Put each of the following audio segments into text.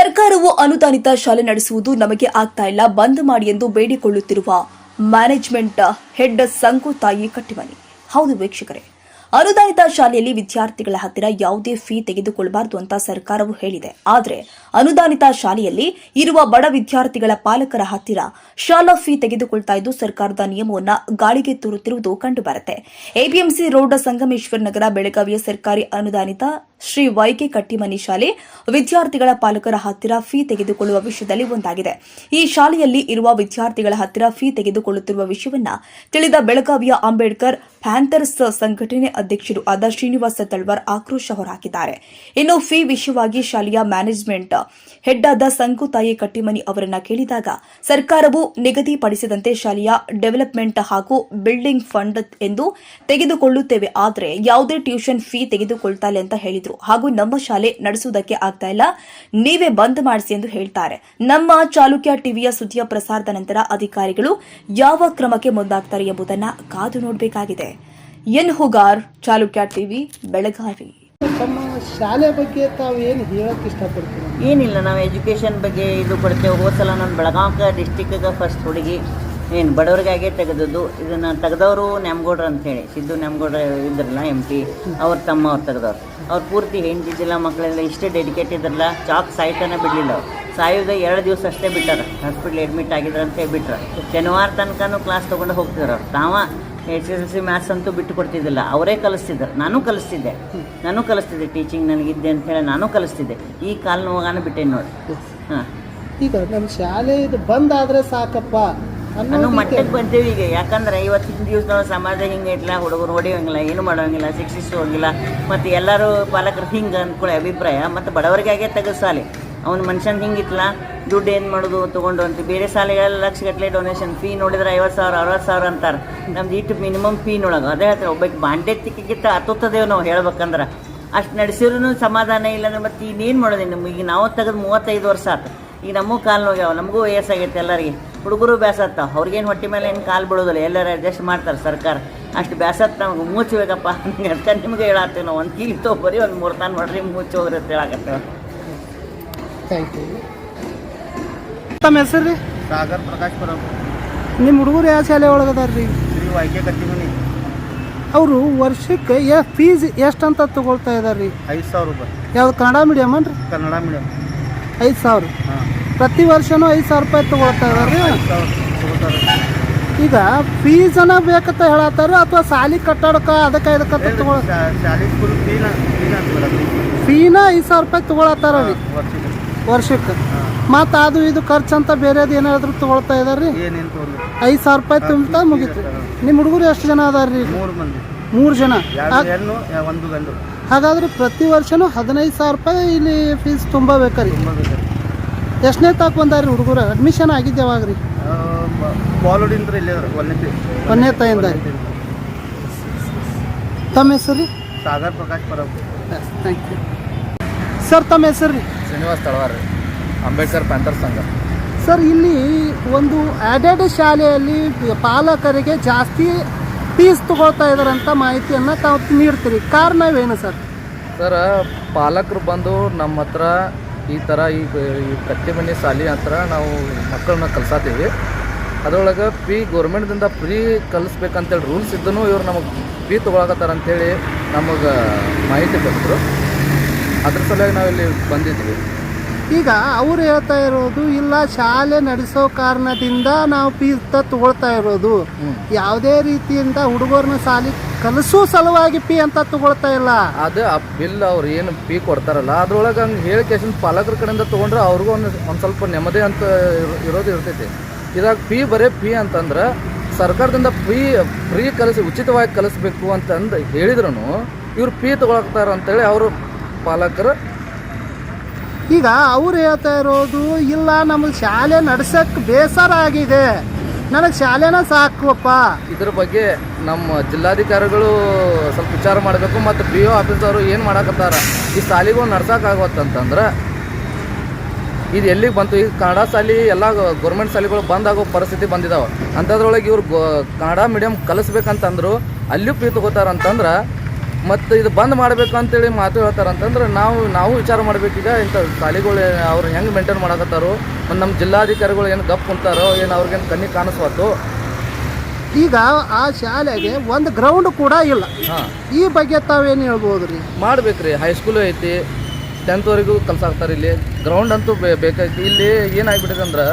ಸರ್ಕಾರವು ಅನುದಾನಿತ ಶಾಲೆ ನಡೆಸುವುದು ನಮಗೆ ಆಗ್ತಾ ಇಲ್ಲ. ಬಂದ್ ಮಾಡಿ ಎಂದು ಬೇಡಿಕೊಳ್ಳುತ್ತಿರುವ ಮ್ಯಾನೇಜ್ಮೆಂಟ್ ಹೆಡ್ ಸಂಕು ತಾಯಿ ಕಟ್ಟಿಮನಿ. ಹೌದು ವೀಕ್ಷಕರೇ, ಅನುದಾನಿತ ಶಾಲೆಯಲ್ಲಿ ವಿದ್ಯಾರ್ಥಿಗಳ ಹತ್ತಿರ ಯಾವುದೇ ಫೀ ತೆಗೆದುಕೊಳ್ಳಬಾರದು ಅಂತ ಸರ್ಕಾರವು ಹೇಳಿದೆ. ಆದರೆ ಅನುದಾನಿತ ಶಾಲೆಯಲ್ಲಿ ಇರುವ ಬಡ ವಿದ್ಯಾರ್ಥಿಗಳ ಪಾಲಕರ ಹತ್ತಿರ ಶಾಲಾ ಫೀ ತೆಗೆದುಕೊಳ್ತಾ ಇದ್ದು ಸರ್ಕಾರದ ನಿಯಮವನ್ನ ಗಾಳಿಗೆ ತೂರುತ್ತಿರುವುದು ಕಂಡುಬರುತ್ತೆ. ಎಪಿಎಂಸಿ ರೋಡ್ ಸಂಗಮೇಶ್ವರ್ ನಗರ ಬೆಳಗಾವಿಯ ಸರ್ಕಾರಿ ಅನುದಾನಿತ ಶ್ರೀ ವೈಕೆ ಕಟ್ಟಿಮನಿ ಶಾಲೆ ವಿದ್ಯಾರ್ಥಿಗಳ ಪಾಲಕರ ಹತ್ತಿರ ಫೀ ತೆಗೆದುಕೊಳ್ಳುವ ವಿಷಯದಲ್ಲಿ ಒಂದಾಗಿದೆ. ಈ ಶಾಲೆಯಲ್ಲಿ ಇರುವ ವಿದ್ಯಾರ್ಥಿಗಳ ಹತ್ತಿರ ಫೀ ತೆಗೆದುಕೊಳ್ಳುತ್ತಿರುವ ವಿಷಯವನ್ನ ತಿಳಿದ ಬೆಳಗಾವಿಯ ಅಂಬೇಡ್ಕರ್ ಪ್ಯಾಂಥರ್ಸ್ ಸಂಘಟನೆ ಅಧ್ಯಕ್ಷರು ಆದ ಶ್ರೀನಿವಾಸ ತಳ್ವಾರ್ ಆಕ್ರೋಶ ಹೊರಹಾಕಿದ್ದಾರೆ. ಇನ್ನು ಫೀ ವಿಷಯವಾಗಿ ಶಾಲೆಯ ಮ್ಯಾನೇಜ್ಮೆಂಟ್ ಹೆಡ್ ಆದ ಸಂಕುತಾಯಿ ಕಟ್ಟಿಮನಿ ಅವರನ್ನ ಕೇಳಿದಾಗ ಸರ್ಕಾರವು ನಿಗದಿಪಡಿಸಿದಂತೆ ಶಾಲೆಯ ಡೆವಲಪ್ಮೆಂಟ್ ಹಾಗೂ ಬಿಲ್ಡಿಂಗ್ ಫಂಡ್ ಎಂದು ತೆಗೆದುಕೊಳ್ಳುತ್ತೇವೆ. ಆದರೆ ಯಾವುದೇ ಟ್ಯೂಷನ್ ಫೀ ತೆಗೆದುಕೊಳ್ತಾ ಅಂತ ಹೇಳಿದ್ರು. ಹಾಗೂ ನಮ್ಮ ಶಾಲೆ ನಡೆಸುವುದಕ್ಕೆ ಆಗ್ತಾ ಇಲ್ಲ. ನೀವೇ ಬಂದ್ ಮಾಡಿಸಿ ಎಂದು ಹೇಳ್ತಾರೆ. ನಮ್ಮ ಚಾಲುಕ್ಯ ಟಿವಿಯ ಸುದ್ದಿಯ ಪ್ರಸಾರದ ನಂತರ ಅಧಿಕಾರಿಗಳು ಯಾವ ಕ್ರಮಕ್ಕೆ ಮುಂದಾಗ್ತಾರೆ ಎಂಬುದನ್ನ ಕಾದು ನೋಡಬೇಕಾಗಿದೆ. N Hugar Chalukya TV Belagavi. ತಮ್ಮ ಶಾಲೆ ಬಗ್ಗೆ ತಾವು ಏನು ಹೇಳಕ್ಕೆ ಇಷ್ಟಪಡ್ತೀವಿ ಏನಿಲ್ಲ ನಾವು ಎಜುಕೇಷನ್ ಬಗ್ಗೆ ಇದು ಕೊಡ್ತೇವೆ. ಹೋದ ಸಲ ನಾನು ಬೆಳಗಾವಿ ಡಿಸ್ಟಿಕ್ಗೆ ಫಸ್ಟ್ ಹುಡುಗಿ. ಏನು ಬಡವರಿಗಾಗೆ ತೆಗೆದದ್ದು? ಇದನ್ನು ತೆಗೆದವರು ನ್ಯಾಮಗೌಡ್ರು ಅಂತೇಳಿ ಸಿದ್ದು ನ್ಯಾಮಗೌಡ್ರ ಇದ್ರಲ್ಲ ಎಂ ಪಿ ಅವ್ರ ತಮ್ಮ ಅವ್ರು ತೆಗೆದವ್ರು. ಅವ್ರು ಪೂರ್ತಿ ಹೆಂಡಿದ್ದಿಲ್ಲ ಮಕ್ಕಳೆಲ್ಲ ಇಷ್ಟೇ ಡೆಡಿಕೇಟ್ ಇದ್ರಲ್ಲ ಚಾಕ್ ಸಾಯ್ತಾನೆ ಬಿಡಲಿಲ್ಲ ಅವ್ರು. ಸಾಯೋದ ಎರಡು ದಿವಸ ಅಷ್ಟೇ ಬಿಟ್ಟಾರ. ಹಾಸ್ಪಿಟ್ಲ್ ಅಡ್ಮಿಟ್ ಆಗಿದ್ರು ಅಂತ ಬಿಟ್ರು. ಶನಿವಾರ ತನಕನೂ ಕ್ಲಾಸ್ ತೊಗೊಂಡು ಹೋಗ್ತಿದ್ರು ಅವ್ರು. ತಾವ S S L C maths ಅಂತೂ ಬಿಟ್ಟು ಕೊಡ್ತಿದ್ದಿಲ್ಲ. ಅವರೇ ಕಲಿಸ್ತಿದ್ರು. ನಾನು ಕಲಿಸ್ತಿದ್ದೆ. ನಾನು ಕಲಿಸ್ತಿದ್ದೆ. ಟೀಚಿಂಗ್ ನನಗಿದ್ದೆ ಅಂತೇಳಿ ನಾನು ಕಲಿಸ್ತಿದ್ದೆ. ಈ ಕಾಲು ನೋವಾಗಾನ ಬಿಟ್ಟೆ ನೋಡಿ. ಹಾಂ. ಈಗ ನಮ್ಮ ಶಾಲೆ ಇದು ಬಂದ್ ಆದ್ರೆ ಸಾಕಪ್ಪ. ಅನ್ನೋ ಮಟ್ಟಕ್ಕೆ ಬಂದೇವಿ ಈಗ. ಯಾಕಂದ್ರೆ ಇವತ್ತಿನ ದಿವಸದೊಳಗೆ ಸಮಾಜ ಹಿಂಗೆ ಇಟ್ಲ, ಹುಡುಗರು ಹೊಡೆಯೋಂಗಿಲ್ಲ, ಏನು ಮಾಡೋಂಗಿಲ್ಲ, ಶಿಕ್ಷಿಸೋಂಗಿಲ್ಲ, ಮತ್ತು ಎಲ್ಲರೂ ಪಾಲಕರು ಹಿಂಗೆ ಅಂದ್ಕೊಳ್ಳಿ ಅಭಿಪ್ರಾಯ. ಮತ್ತು ಬಡವರಿಗಾಗೆ ತೆಗೆದು ಸಾಲಿ. ಅವ್ನ ಮನುಷ್ಯನ ಹಿಂಗಿತ್ಲ ದುಡ್ಡು ಏನು ಮಾಡೋದು ತೊಗೊಂಡು ಅಂತ. ಬೇರೆ ಶಾಲೆಗಳೆಲ್ಲ ಲಕ್ಷಗಟ್ಟಲೆ ಡೊನೇಷನ್ ಫೀ ನೋಡಿದ್ರೆ ಐವತ್ತು ಸಾವಿರ, ಅರವತ್ತು ಸಾವಿರ ಅಂತಾರೆ. ನಮ್ದು ಇಟ್ಟು ಮಿನಿಮಮ್ ಫೀನೊಳಗೆ ಅದೇ ಹೇಳ್ತಾರೆ ಒಬ್ಬಕ್ಕೆ ತಿಕ್ಕಿಗಿತ್ತ ಹತ್ತುತ್ತದೇವು ನಾವು ಹೇಳ್ಬೇಕಂದ್ರೆ. ಅಷ್ಟು ನಡೆಸಿದ್ರು ಸಮಾಧಾನ ಇಲ್ಲಾಂದ್ರೆ ಮತ್ತೆ ಇನ್ನೇನು ಮಾಡೋದು? ನಮ್ಗೆ ಈಗ ನಾವು ತೆಗೆದು ಮೂವತ್ತೈದು ವರ್ಷ ಆತು. ಈಗ ನಮಗೂ ಕಾಲು ನೋಗ್ಯಾವ ನಮಗೂ ವಯಸ್ಸಾಗೈತೆ ಎಲ್ಲರಿಗೆ. ಹುಡುಗರು ಬೇಸತ್ತ ಅವ್ರಿಗೇನು ಹೊಟ್ಟೆ ಮೇಲೆ ಏನು ಕಾಲು ಬಿಡೋದಿಲ್ಲ ಎಲ್ಲರೂ ಅಡ್ಜಸ್ಟ್ ಮಾಡ್ತಾರೆ ಸರ್ಕಾರ. ಅಷ್ಟು ಬೇಸತ್ತ ನಮ್ಗೆ ಮುಚ್ಚಬೇಕಪ್ಪ ಅಂತ ನಿಮಗೆ ಹೇಳತ್ತೀವಿ ನಾವು ಒಂದು ಕೀಲಿ ತೊಗೊಬರಿ ಒಂದು ಮೂರು ತಾನು ನೋಡ್ರಿ ಮುಚ್ಚಿ ಹೋಗ್ರಿ ಅಂತ ಹೇಳಕತ್ತೇವೆ. ಥ್ಯಾಂಕ್ ಯು ತಮ್ಮ ಹೆಸರು ರೀ? ಸಾಗರ್ ಪ್ರಕಾಶ್ ಪರಬ್ ನಿಮ್ಮ ಹುಡುಗರು ಯಾವ ಶಾಲೆ ಒಳಗದಾರ ರೀ? ಶ್ರೀ ವೈಕೆ ಕಟ್ಟಿಮನಿ ಅವರು ವರ್ಷಕ್ಕೆ ಎ ಫೀಸ್ ಎಷ್ಟು ಅಂತ ತಗೊಳ್ತಾ ಇದ್ದಾರೆ ರೀ? ಐದು ಸಾವಿರ ರೂಪಾಯಿ. ಯಾವ್ದು ಕನ್ನಡ ಮೀಡಿಯಮ್ ಅನ್ರಿ ಕನ್ನಡ ಮೀಡಿಯಮ್ ಐದು ಸಾವಿರ. ಹಾಂ. ಪ್ರತಿ ವರ್ಷನೂ ಐದು ಸಾವಿರ ರೂಪಾಯಿ ತೊಗೊಳ್ತಾ ಇದಾರೆ. ಈಗ ಫೀಸನ ಬೇಕಂತ ಹೇಳತ್ತಾರ ಅಥವಾ ಸಾಲಿ ಕಟ್ಟಡಕ ಅದಕ್ಕೆ ಇದಕ್ಕೆ ತಗೊಳ ಫೀನ ಐದು ಸಾವಿರ ರೂಪಾಯಿ ತೊಗೊಳತ್ತಾರ ರೀ ವರ್ಷಕ್ಕೆ. ಮತ್ತು ಅದು ಇದು ಖರ್ಚು ಅಂತ ಬೇರೆದು ಏನಾದರೂ ತಗೊಳ್ತಾ ಇದಾರೆ? ರೀ ಐದು ಸಾವಿರ ರೂಪಾಯಿ ತುಂಬ್ತಾ ಮುಗೀತು. ನಿಮ್ಮ ಹುಡುಗರು ಎಷ್ಟು ಜನ ಅದಾರ ರೀ ಮೂರು ಜನ. ಹಾಗಾದ್ರೆ ಪ್ರತಿ ವರ್ಷನೂ ಹದಿನೈದು ಸಾವಿರ ರೂಪಾಯಿ ಇಲ್ಲಿ ಫೀಸ್ ತುಂಬಬೇಕ್ರಿ. ತುಂಬ ಬೇಕಾರೆ ಎಷ್ಟನೇ ತಾಕ್ ಬಂದಾರ ರೀ ಹುಡುಗರು? ಅಡ್ಮಿಷನ್ ಆಗಿದ್ದೆ ಯಾವಾಗ ರೀ? ಬಾಲೋಡಿಂದ್ರ ಇಲ್ಲೇ ಒಂದೇ ಒಂದನೇ ತಾಯಿಂದ. ತಮ್ಮ ಹೆಸರು ರೀ? Sagar Prakash Parab. Thank you sir ತಮ್ಮ ಹೆಸರು ರೀ? ಶ್ರೀನಿವಾಸ್ ತಳವಾರ್ ಅಂಬೇಡ್ಕರ್ ಪ್ಯಾಂಥರ್ ಸಂಘ. ಸರ್ ಇಲ್ಲಿ ಒಂದು ಆಡೆಡ್ ಶಾಲೆಯಲ್ಲಿ ಪಾಲಕರಿಗೆ ಜಾಸ್ತಿ ಫೀಸ್ ತಗೊಳ್ತಾ ಇದಾರಂತ ಮಾಹಿತಿಯನ್ನು ತಾವು ನೀಡ್ತೀರಿ. ಕಾರಣವೇನು ಸರ್ ಸರ್ ಪಾಲಕರು ಬಂದು ನಮ್ಮ ಹತ್ರ ಈ ಥರ ಈಗ ಈ ಕಟ್ಟೆಮನೆ ಮನೆ ಶಾಲೆ ಹತ್ರ ನಾವು ಮಕ್ಕಳನ್ನ ಕಲ್ಸಾತೀವಿ. ಅದರೊಳಗೆ ಫ್ರೀ ಗೌರ್ಮೆಂಟ್ದಿಂದ ಫ್ರೀ ಕಲಿಸ್ಬೇಕಂತೇಳಿ ರೂಲ್ಸ್ ಇದ್ದೂ ಇವ್ರು ನಮಗೆ ಫ್ರೀ ತೊಗೊಳಕತ್ತಾರ ಅಂಥೇಳಿ ನಮಗೆ ಮಾಹಿತಿ ಕೊಟ್ಟರು ಅದ್ರ ಸಲುವಾಗಿ ನಾವಿಲ್ಲಿ ಬಂದಿದ್ವಿ. ಈಗ ಅವ್ರು ಹೇಳ್ತಾ ಇರೋದು ಇಲ್ಲ ಶಾಲೆ ನಡೆಸೋ ಕಾರಣದಿಂದ ನಾವು ಫೀಸ್ ತಗೊಳ್ತಾ ಇರೋದು. ಯಾವುದೇ ರೀತಿಯಿಂದ ಹುಡುಗರನ್ನ ಶಾಲೆ ಕಲಿಸೋ ಸಲುವಾಗಿ ಪಿ ಅಂತ ತಗೊಳ್ತಾ ಇಲ್ಲ. ಅದು ಆ ಬಿಲ್ ಅವ್ರು ಏನು ಪಿ ಕೊಡ್ತಾರಲ್ಲ ಅದ್ರೊಳಗೆ ಹಂಗೆ ಹೇಳಿಕೇಶನ್ ಪಾಲಕರ ಕಡೆಯಿಂದ ತೊಗೊಂಡ್ರೆ ಅವ್ರಿಗೂ ಒಂದು ಒಂದು ಸ್ವಲ್ಪ ನೆಮ್ಮದಿ ಅಂತ ಇರೋ- ಇರೋದು ಇರ್ತೈತಿ. ಇದಾಗ ಪಿ ಬರೇ ಪಿ ಅಂತಂದ್ರೆ ಸರ್ಕಾರದಿಂದ ಫ್ರೀ ಫ್ರೀ ಕಲಿಸಿ ಉಚಿತವಾಗಿ ಕಲಿಸ್ಬೇಕು ಅಂತಂದು ಹೇಳಿದ್ರು ಇವ್ರು ಫೀ ಅಂತ ಅಂತೇಳಿ ಅವರು ಪಾಲಕರು ಈಗ ಅವ್ರು ಹೇಳ್ತಾ ಇರೋದು ಇಲ್ಲ ನಮಗೆ ಶಾಲೆ ನಡ್ಸಕ್ಕೆ ಬೇಸರ ಆಗಿದೆ. ನನಗೆ ಶಾಲೆನ ಸಾಕುವಪ್ಪ. ಇದ್ರ ಬಗ್ಗೆ ನಮ್ಮ ಜಿಲ್ಲಾಧಿಕಾರಿಗಳು ಸ್ವಲ್ಪ ವಿಚಾರ ಮಾಡಬೇಕು ಮತ್ತು ಬಿ ಒ ಆಫೀಸರು ಏನು ಮಾಡಕತ್ತಾರ? ಈ ಸಾಲಿಗೂ ನಡ್ಸೋಕ್ಕಾಗತ್ತಂತಂದ್ರೆ ಇದು ಎಲ್ಲಿಗೆ ಬಂತು? ಈಗ ಕನ್ನಡ ಶಾಲೆ ಎಲ್ಲ ಗೌರ್ಮೆಂಟ್ ಶಾಲೆಗಳು ಬಂದಾಗೋ ಪರಿಸ್ಥಿತಿ ಬಂದಿದಾವೆ. ಅಂಥದ್ರೊಳಗೆ ಇವ್ರು ಗೋ, ಕನ್ನಡ ಮೀಡಿಯಮ್ ಕಲಿಸ್ಬೇಕಂತಂದ್ರು ಅಲ್ಲಿಯೂ ಪ್ರೀತಿ ತಗೋತಾರಂತಂದ್ರೆ ಮತ್ತು ಇದು ಬಂದ್ ಮಾಡಬೇಕು ಅಂತೇಳಿ ಮಾತು ಹೇಳ್ತಾರೆ ಅಂತಂದ್ರೆ ನಾವು ನಾವು ವಿಚಾರ ಮಾಡಬೇಕೀಗ ಇಂಥ ಶಾಲೆಗಳು ಅವ್ರು ಹೆಂಗೆ ಮೇಂಟೈನ್ ಮಾಡಕತ್ತಾರೋ ಮತ್ತು ನಮ್ಮ ಜಿಲ್ಲಾಧಿಕಾರಿಗಳು ಏನು ಗಪ್ ಕುಂತಾರೋ, ಏನು ಅವ್ರಿಗೇನು ಕಣ್ಣಿಗೆ ಕಾಣಿಸ್ವತ್ತು ಈಗ ಆ ಶಾಲೆಗೆ ಒಂದು ಗ್ರೌಂಡ್ ಕೂಡ ಇಲ್ಲ. ಹಾಂ. ಈ ಬಗ್ಗೆ ತಾವೇನು ಹೇಳ್ಬೋದು ರೀ ಮಾಡ್ಬೇಕ್ರಿ ಹೈಸ್ಕೂಲು ಐತಿ. ಟೆಂತ್ವರೆಗೂ ಕಲ್ಸಾಕ್ತಾರೆ ಇಲ್ಲಿ. ಗ್ರೌಂಡ್ ಅಂತೂ ಬೇ ಬೇಕಾಯ್ತು. ಇಲ್ಲಿ ಏನಾಗ್ಬಿಟ್ಟಿದೆ ಅಂದ್ರೆ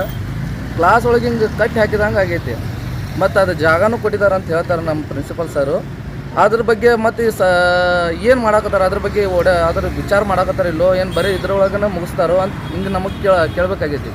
ಕ್ಲಾಸ್ ಒಳಗೆ ಹಿಂಗೆ ಕಟ್ಟಿ ಹಾಕಿದಂಗೆ ಆಗೈತಿ. ಮತ್ತು ಅದು ಜಾಗನೂ ಕೊಟ್ಟಿದ್ದಾರೆ ಅಂತ ಹೇಳ್ತಾರೆ ನಮ್ಮ ಪ್ರಿನ್ಸಿಪಲ್ ಸರು ಅದ್ರ ಬಗ್ಗೆ ಮತ್ತು ಸ ಏನು ಮಾಡಾಕತ್ತಾರ? ಅದ್ರ ಬಗ್ಗೆ ಓಡ ಅದ್ರ ವಿಚಾರ ಮಾಡಾಕತ್ತಾರ ಇಲ್ಲೋ? ಏನು ಬರೀ ಇದ್ರೊಳಗನ ಮುಗಿಸ್ತಾರೋ ಅಂತ ಹಿಂಗೆ ನಮಗೆ ಕೇಳ ಕೇಳಬೇಕಾಗೈತಿ.